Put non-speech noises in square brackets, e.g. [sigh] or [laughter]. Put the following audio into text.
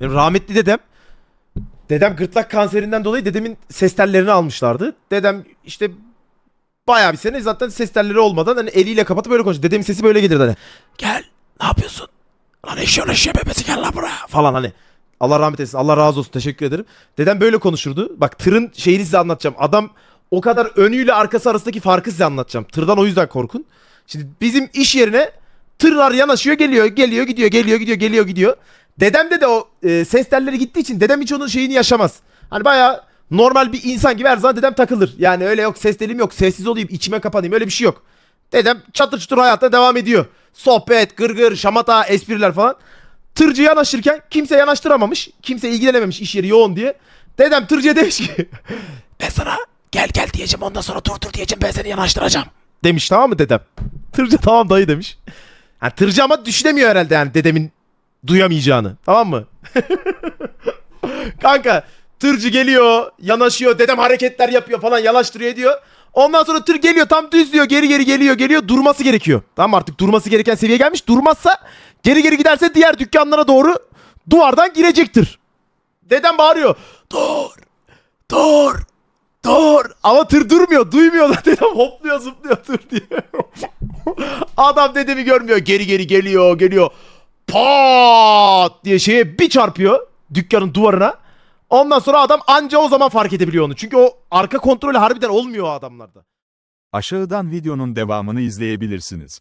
Benim rahmetli dedem Dedem gırtlak kanserinden dolayı dedemin ses tellerini almışlardı. Dedem işte bayağı bir sene zaten ses telleri olmadan hani eliyle kapatıp böyle konuşuyor. Dedemin sesi böyle gelirdi hani. Gel ne yapıyorsun? Lan eşeğin eşeğe bebesi gel lan buraya falan hani. Allah rahmet eylesin. Allah razı olsun. Teşekkür ederim. Dedem böyle konuşurdu. Bak tırın şeyini size anlatacağım. Adam o kadar önüyle arkası arasındaki farkı size anlatacağım. Tırdan o yüzden korkun. Şimdi bizim iş yerine tırlar yanaşıyor geliyor geliyor gidiyor geliyor gidiyor geliyor gidiyor. Dedem de o e, ses telleri gittiği için dedem hiç onun şeyini yaşamaz. Hani bayağı normal bir insan gibi her zaman dedem takılır. Yani öyle yok ses telim yok sessiz olayım içime kapanayım öyle bir şey yok. Dedem çatır çutur hayatta devam ediyor. Sohbet, gırgır, şamata, espriler falan. Tırcı yanaşırken kimse yanaştıramamış. Kimse ilgilenememiş iş yeri yoğun diye. Dedem tırcıya demiş ki [laughs] ben sana gel gel diyeceğim ondan sonra dur dur diyeceğim ben seni yanaştıracağım. Demiş tamam mı dedem? Tırcı tamam dayı demiş. Ha, tırcı ama düşünemiyor herhalde yani dedemin duyamayacağını. Tamam mı? [laughs] Kanka tırcı geliyor, yanaşıyor, dedem hareketler yapıyor falan yanaştırıyor ediyor. Ondan sonra tır geliyor tam düz diyor geri geri geliyor geliyor durması gerekiyor. Tamam artık durması gereken seviyeye gelmiş. Durmazsa geri geri giderse diğer dükkanlara doğru duvardan girecektir. Dedem bağırıyor. Dur. Dur. Dur. Ama tır durmuyor. Duymuyor da [laughs] dedem hopluyor zıplıyor dur diye. [laughs] Adam dedemi görmüyor. Geri geri geliyor geliyor. Pat diye şeye bir çarpıyor dükkanın duvarına. Ondan sonra adam anca o zaman fark edebiliyor onu. Çünkü o arka kontrolü harbiden olmuyor o adamlarda. Aşağıdan videonun devamını izleyebilirsiniz.